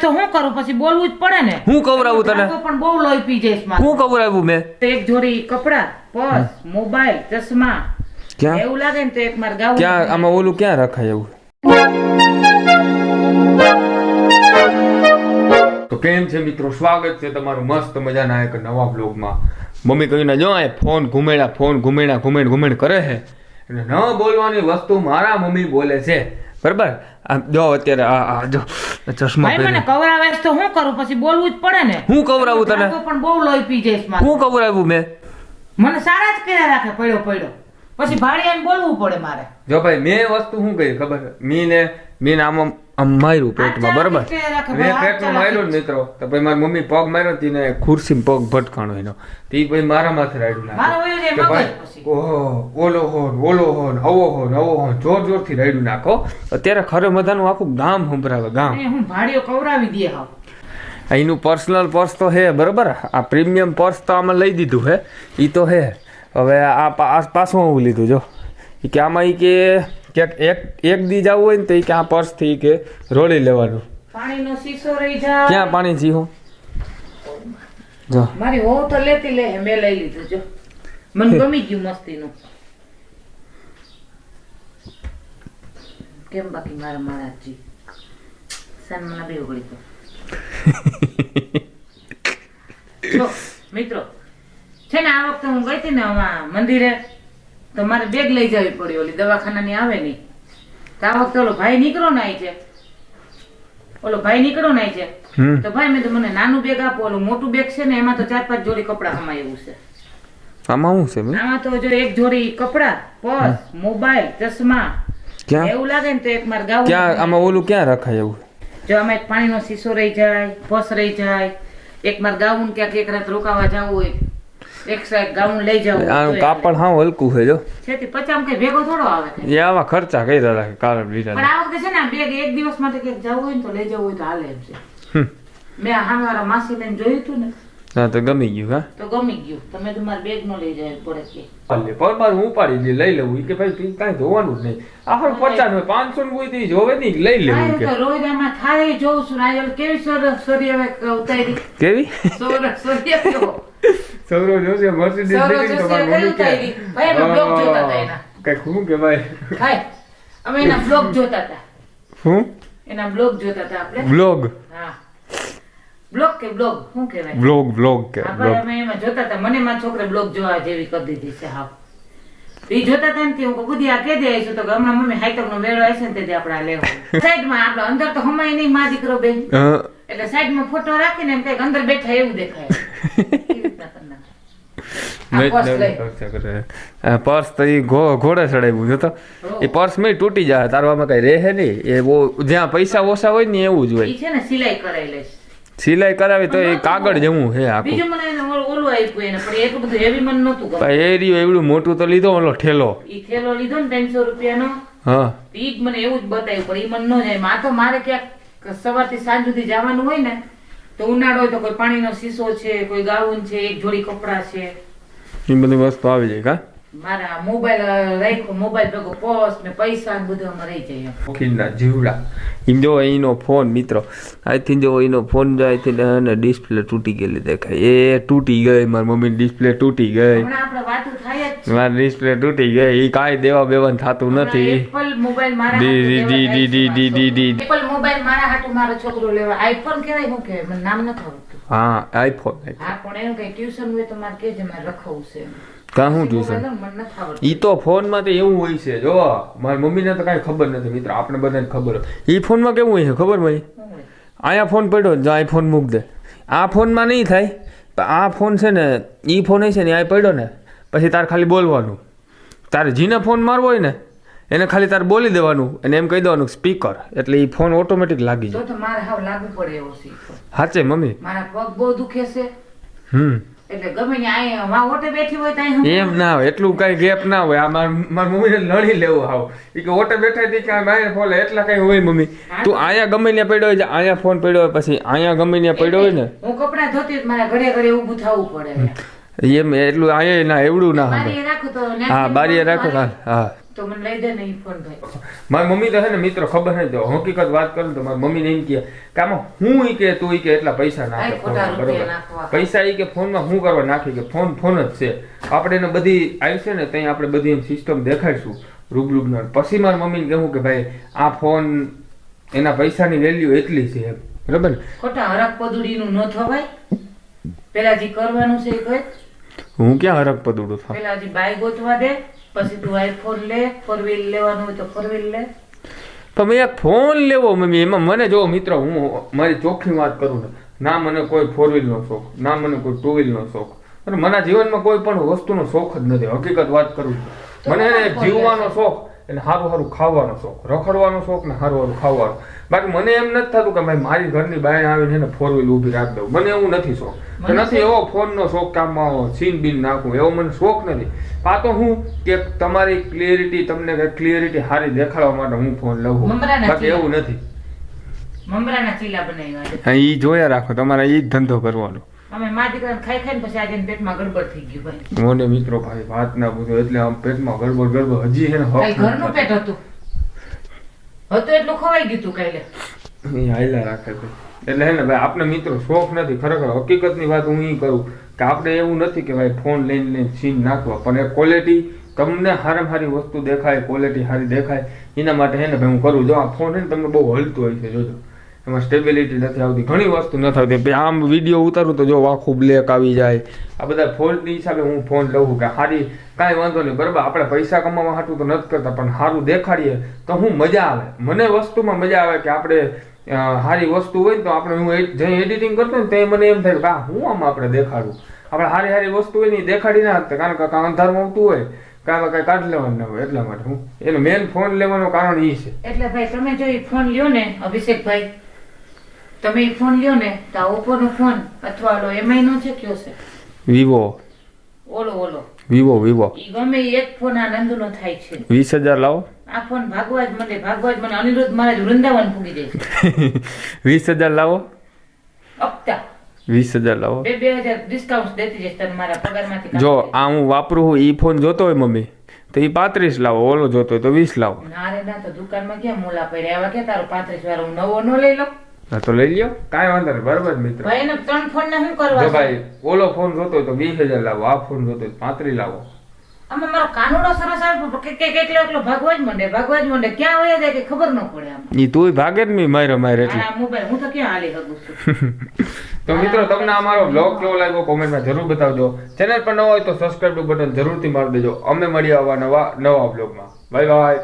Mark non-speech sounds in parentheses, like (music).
તો હું કરું? પછી બોલવું જ પડે ને. હું કવરાવું તને? પણ બહુ લોહી પી જઈશ મારે. હું કવરાવું મેં? તો એક જોડી કપડા પર્સ મોબાઈલ ચશ્મા. ક્યાં? એવું લાગે ને તો એક માર ગાવું ક્યાં? આમાં ઓલું ક્યાં રખાય એવું? તો કેમ છે મિત્રો? સ્વાગત છે તમારું મસ્ત મજાના એક નવા બ્લોગમાં મમ્મી કહીને જો આ ફોન ઘુમેડા ફોન ઘુમેડા ઘુમેડ ઘુમેડ કરે છે એટલે ન બોલવાની વસ્તુ મારા મમ્મી બોલે છે. બરાબર? આ જો અત્યારે આ આ જો ચશ્મા ભાઈ મને કવરાવે તો હું કરું? પછી બોલવું જ પડે ને. હું કવરાવું તને? પણ બહુ લોહી પી જઈશ મારે. હું કવરાવું મેં? મને સારા જ કર્યા રાખે પડ્યો પડ્યો. પછી ભાડિયાને બોલવું પડે મારે. જો ભાઈ મેં વસ્તુ શું કહી ખબર? છે? મીને મીને આમ આમ માર્યું પેટમાં બરાબર? મેં પેટમાં માર્યું ને મિત્રો તો ભાઈ મારી મમ્મી પગ માર્યો તીને ખુરશી પગ ભટકાણો એનો. તે ભાઈ મારા માથે રાડ્યું નાખો. કે ભાઈ, ઓહો ઓલો હોન ઓલો હોન અવો હોન અવો હોન જોર જોરથી રાડ્યું નાખો. અત્યારે ખરે મધાનું આખું ગામ સંભળાવે ગામ. એ હું ભાડિયો કવરાવી દે હા અહીંનું પર્સનલ પર્સ તો હે બરાબર? આ પ્રીમિયમ પર્સ તો આમાં લઈ દીધું હે. એ તો હે. હવે આ પા- આ પાછું હું લીધું જો. કે આમાં એ કે ક્યાંક એક એક દી જવું હોય ને તો ઈ કે આ પર્સથી કે રોળી લેવાનું. પાણીનો શીશો રહી જાય. ક્યાં પાણી જીહો જો. મારી વહુ તો લેતી લે મે લઈ લીધું જો. મને ગમી ગયું મસ્તીનું. કેમ બાકી મારા મહારાજજી સન્માન બે ઓગળી તો (laughs) મિત્રો છે ને આ વખતે હું ગઈ હતી ને મંદિરે. તો મારે બેગ લઈ જવી પડી. ઓલી દવાખાનાની આવે નહીં તો આ વખતે ઓલો ભાઈ નીકળો ને છે. ઓલો ભાઈ નીકળો ને છે. તો ભાઈ મેં તો મને નાનું બેગ આપો. ઓલું મોટું બેગ છે ને એમાં તો ચાર પાંચ જોડી કપડા હમાય એવું છે. આમાં શું છે આમાં તો જો એક જોડી કપડા પર્સ મોબાઈલ ચશ્મા. ક્યાં? એવું લાગે ને તો એક માર ગાવું ક્યાં? આમાં ઓલું ક્યાં રખાય એવું? જો આમાં એક પાણીનો શીશો રહી જાય પર્સ રહી જાય. એક માર ગાઉન ક્યાંક એક રાત રોકાવા જવું હોય. એક સાઈડ ગાઉન લઈ જવું આનું કાપડ હા હલકું છે જો. પચામ કઈ ભેગો થોડો આવે છે. એ આવા ખર્ચા કર્યા રાખે કારણ પણ આ વખતે છે ને બેગ એક દિવસ માટે ક્યાંક જવું હોય ને તો લઈ જવું હોય તો હાલે એમ છે. મેં આ માસી લઈને જોયું હતું ને. હા તો ગમી ગયું હા? તો ગમી ગયું. તમે તમારે બેગ નો લઈ જાય પડે કે. પણ મારે હું પાડી લઈ લેવું કે ભાઈ તું કાંઈ જોવાનું જ નહીં. આખર પચાસ હોય પાંચસો ને કોઈ જોવે નહીં લઈ લેવું કે. તો રોજ આમાં થાળે જોઉં છું ને કેવી સરસ સોરી ઉતારી. કેવી? સરસ સોરી કેવો સૌરવ જોશી મર્સિડીઝ લીધી તો મારી મમ્મી ભાઈ, એનો બ્લોગ જોતા હતા એના. કઈ શું કે ભાઈ ભાઈ અમે એના બ્લોગ જોતા હતા શું એના બ્લોગ જોતા હતા આપણે બ્લોગ હા બ્લોગ કે બ્લોગ શું કહેવાય બ્લોગ બ્લોગ કે બ્લોગ અમે એમાં જોતા હતા મને મારા છોકરે બ્લોગ જોવા જેવી કરી દીધી છે હા ઈ જોતા હતા ને તે હું બુદ્ધિ આ કે દે આવીશું તો હમણાં મમ્મી હાઈટક નો મેળો આવશે ને તેથી આપણે આ લેવું સાઈડમાં આપણે અંદર તો હમાય નહીં મા દીકરો બેન. એટલે સાઈડમાં ફોટો રાખીને એમ કંઈક અંદર બેઠા એવું દેખાય એવી રીતના કરી નાખે. આ મેં જ પર્સ તો એ ઘોડે ચડાવ્યું છે એ પર્સ મેં તૂટી જાય તારવામાં કઈ રહે નહીં. એ જ્યાં પૈસા ઓછા હોય ને એવું જ હોય. છે ને સિલાઈ કરાવી લઈશ. સિલાઈ કરાવી તો એ કાગળ જવું હે આખું. બીજું મને ઓલું ઓલું આપ્યું એને પણ એટલું બધું હેવી મને નહોતું ગમતું. એ રહ્યું એવડું મોટું તો લીધો ઓલો ઠેલો. ઈ થેલો લીધો ને ત્રણસો રૂપિયાનો. હા. ઈ જ મને એવું જ બતાવ્યું પણ ઈ મન ન જાય. માં તો મારે ક્યાંક સવારથી સાંજ સુધી જવાનું હોય ને તો ઉનાળો હોય તો કોઈ પાણીનો શીશો છે કોઈ ગાઉન છે એક જોડી કપડાં છે. એ બધી વસ્તુ આવી જાય કા મારા મોબાઈલ રાખ્યો મોબાઈલ ભેગો પોસ્ટ ને પૈસા ને બધું અમે રહી જાય એમ. જીવડા. એમ જો એનો ફોન મિત્રો આઈથી જો એનો ફોન જાય અહીંથી અને ડિસ્પ્લે તૂટી ગયેલી દેખાય. એ તૂટી ગઈ મારી મમ્મી ડિસ્પ્લે તૂટી ગઈ. મારી ડિસ્પ્લે તૂટી ગઈ. એ કાંઈ દેવા બેવાન થતું નથી. ડી- ડી- લેવા ડી- D- D- D- Apple mobile મારા હાટુ મારો છોકરો લેવા. આઈફોન કહેવાય શું કહેવાય મને નામ નથી આવડતું. હા આઈફોન હા પણ એનું કઈ ટ્યુશન હોય તો મારે કહેજે મારે રખવું છે. કાં શું ટ્યુશન ઈ તો ફોનમાં તો એવું હોય છે જો. મારી મમ્મીને તો કાંઈ ખબર નથી મિત્ર. આપણે બધાને ખબર ઈ ફોનમાં કેવું હોય છે ખબર ભાઈ? અહીંયા ફોન પડ્યો જો આ ફોન મૂક દે. આ ફોનમાં નહીં થાય પણ આ ફોન છે ને ઈ ફોન છે ને આ પડ્યો ને પછી તારે ખાલી બોલવાનું. તારે જીને ફોન મારવો હોય ને એને ખાલી તારે બોલી દેવાનું અને એમ કહી દેવાનું સ્પીકર. એટલે એ ફોન ઓટોમેટિક લાગી જાય. તો મારે હાવ લાગુ પડે એવો શીખો સાચે મમ્મી? મારા પગ બહુ દુખે છે. હમ. એમ ના હોય એટલું કઈ ગેપ ના હોય. આ માર મમ્મીને લડી લેવું હાવ. એ કે ઓટે બેઠા હતી કે મારે ફોલે એટલા કઈ હોય મમ્મી. તું અહીંયા ગમે ત્યાં પડ્યો હોય અહીંયા ફોન પડ્યો હોય પછી અહીંયા ગમે ત્યાં પડ્યો હોય ને. હું કપડા ધોતી હોય તો મારે ઘડે ઘડે ઊભું થવું પડે. એમ એટલું અહીંયા ના એવડું ના હા બારીએ રાખો હા. તો મને લઈ દે નહીં ફોન ભાઈ મારી મમ્મી તો છે ને મિત્રો ખબર નહીં તો હકીકત વાત કરું તો મારી મમ્મીને એમ કહે કે આમાં હું ઈ કે તું ઈ કે એટલા પૈસા નાખે બરોબર? પૈસા ઈ કે ફોનમાં હું કરવા નાખી કે ફોન ફોન જ છે. આપણે એને બધી આવી છે ને ત્યાં આપણે બધી એમ સિસ્ટમ દેખાડીશું. રૂબરૂબના પછી મારી મમ્મીને કહેવું કે ભાઈ આ ફોન એના પૈસાની વેલ્યુ એટલી છે એમ. બરાબર ને? ખોટા હરક પદુડીનું ન થવાય. પેલા જે કરવાનું છે એ કહે હું ક્યાં હરક પદુડું થાવ? પેલા જે બાય ગોતવા દે. પછી તું આઈફોન લે ફોર વ્હીલ લેવાનું હોય તો ફોર વ્હીલ લે. તો એક ફોન લેવો મમ્મી એમાં મને જો મિત્રો હું મારી ચોખ્ખી વાત કરું ને ના મને કોઈ ફોર નો શોખ ના મને કોઈ ટુ નો શોખ. અને મારા જીવનમાં કોઈ પણ વસ્તુનો શોખ જ નથી હકીકત વાત કરું છું. મને જીવવાનો શોખ એટલે સારું સારું ખાવાનો શોખ રખડવાનો શોખ ને સારું સારું ખાવાનો. બાકી મને એમ નથી થતું કે ભાઈ મારી ઘરની બહાર આવીને એને ફોર વ્હીલ ઊભી રાખી દઉં. મને એવું નથી શોખ. નથી એવો ફોનનો શોખ કામમાં સીન બીન નાખું એવો મને શોખ નથી. આ તો હું કે તમારી ક્લિયરિટી તમને ક્લિયરિટી સારી દેખાડવા માટે હું ફોન લઉં છું. બાકી એવું નથી. મમરાના ચીલા બનાવ્યા છે. એ જોયા રાખો તમારે ઈ જ ધંધો કરવાનો. અમે મા દીકરાને ખાઈ ખાઈને પછી આજે પેટમાં ગડબડ થઈ ગયું ભાઈ મને મિત્રો ભાઈ વાત ના પૂછો એટલે આમ પેટમાં ગડબડ ગડબડ. હજી હે ને ઘરનું પેટ હતું. હતું એટલું ખવાઈ ગયું તું કાલે. એ રાખે એટલે હે ને ભાઈ આપને મિત્રો શોખ નથી ખરેખર હકીકતની વાત હું ઈ કરું. કે આપણે એવું નથી કે ભાઈ ફોન લઈને લઈને સીન નાખવા, પણ એ ક્વોલિટી તમને સારામાં સારી વસ્તુ દેખાય ક્વોલિટી સારી દેખાય, એના માટે હે ભાઈ હું કરું જો આ ફોન છે ને તમને બહુ હલતું હોય છે, જોજો. એમાં સ્ટેબિલિટી નથી આવતી. ઘણી વસ્તુ નથી આવતી આમ વીડિયો ઉતારું તો જો આખું બ્લેક આવી જાય. આ બધા ફોનની હિસાબે હું ફોન લઉં કે સારી કાંઈ વાંધો નહીં. બરાબર, આપણે પૈસા કમાવા હાટું તો નથી કરતા, પણ સારું દેખાડીએ તો હું મજા આવે. મને વસ્તુમાં મજા આવે કે આપણે સારી વસ્તુ હોય તો આપણે હું જે એડિટિંગ કરતો ને તે મને એમ થાય કે હું આમ આપણે દેખાડું? આપણે સારી સારી વસ્તુ હોય ને દેખાડી ના શકતા. કારણ કે અંધારમાં આવતું હોય કાં કાંઈ કાઢ લેવાનું હોય એટલા માટે હું. એનો મેન ફોન લેવાનું કારણ એ છે. એટલે ભાઈ, તમે જો ફોન લ્યો ને, અભિષેકભાઈ તમે એ ફોન લ્યો ને તો આ ઓપ્પોનો ફોન અથવા ઓલો એમઆઈ નો છે કયો છે. વિવો ઓલો ઓલો. વિવો વિવો ઈ ગમે ઈ એક ફોન આ નંદુનો થાય છે. વીસ હજાર લાવો. આ ફોન ભાગવા જ મને ભાગવા જ મને અનિરુદ્ધ મહારાજ વૃંદાવન ફૂગી જાય છે. (laughs) વીસ હજાર લાવો. અપતા વીસ હજાર લાવો. બે બે હજાર ડિસ્કાઉન્ટ દેતી જઈશ તને મારા પગારમાંથી જો આ હું વાપરું હું ઈ ફોન જોતો હોય મમ્મી તો ઈ પાંત્રીસ લાવો ઓલો જોતો હોય તો વીસ લાવો. દઈશ. ના રે ના તો દુકાનમાં ક્યાં મોલા પડ્યા? આવા કે તારો પાંત્રીસ વાળો હું નવો નો લઈ લઉં? હા તો લઈ લ્યો. કાંઈ વાંધો નહીં બરાબર મિત્ર. ત્રણ ફોન ને શું કરવા જો ભાઈ ઓલો ફોન જોતો હોય તો વીસ હજાર લાવો આ ફોન જોતો હોય તો પાંત્રીસ લાવો. આમાં મારો કાનુડો સરસ આવે કે કે એકલો એટલો ભાગવા જ માંડે ભાગવા જ માંડે. ક્યાં વયા જાય કે ખબર ન પડે આમ. ઈ તુંય ભાગે જ નહીં મારે મારે એટલે. આ મોબાઈલ હું તો ક્યાં હાલી શકું છું? (laughs) તો મિત્રો તમને અમારો બ્લોગ કેવો લાગ્યો કોમેન્ટમાં જરૂર બતાવજો. ચેનલ પર ન હોય તો સબસ્ક્રાઇબ બટન જરૂરથી મારી દેજો. અમે મળીએ આવા નવા નવા બ્લોગમાં બાય બાય